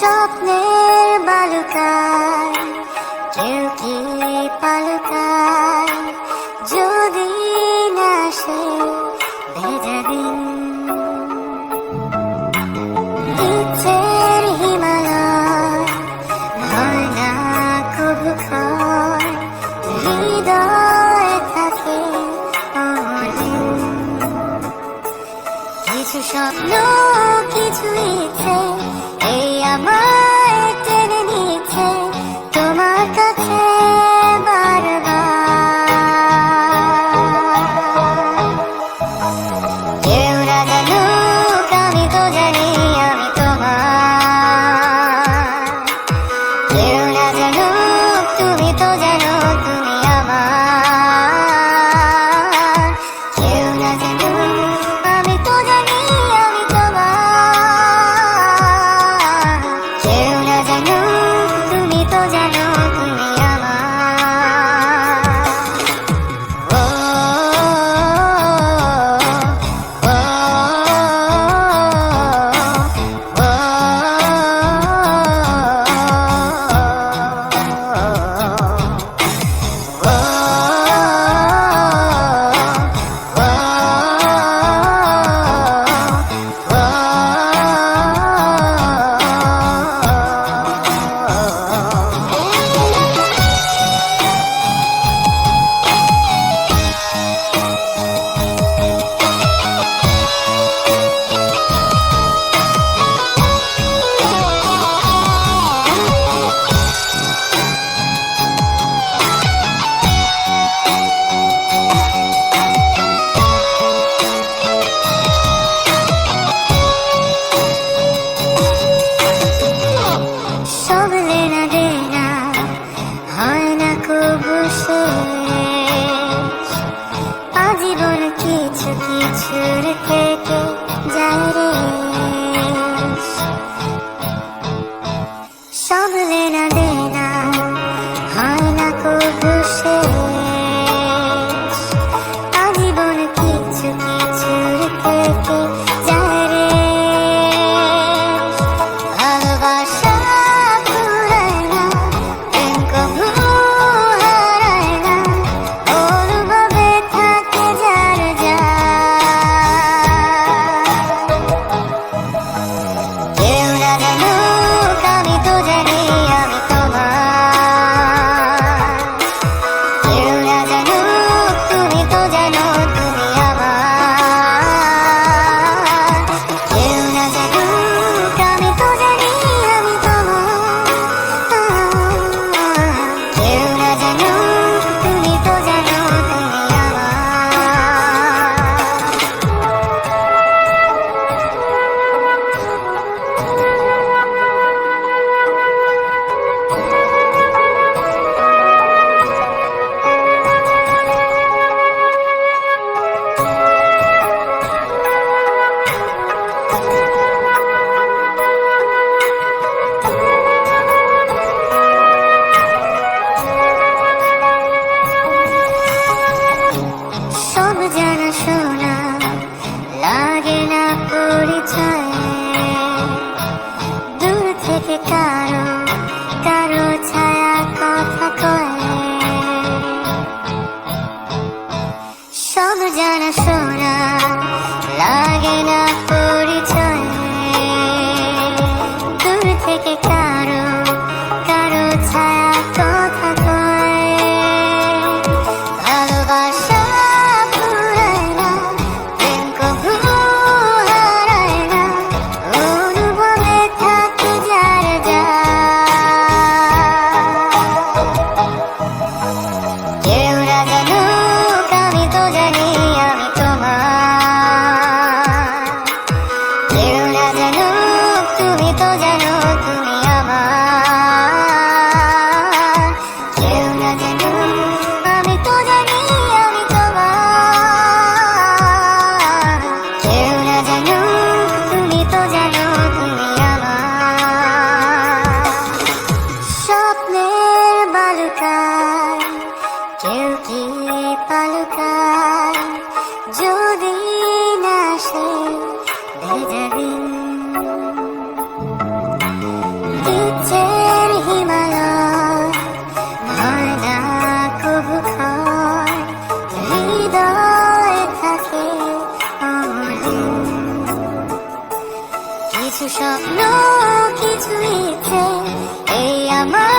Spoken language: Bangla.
স্বপ্নের বালুকায় কেউ কি পালকায়? যদি না সে ভেজা দিন। কিছু স্বপ্ন কিছু ইচ্ছে আমার সব জানা শোনা লাগে না কিছু স্বপ্ন কিছু ইচ্ছে এই আমার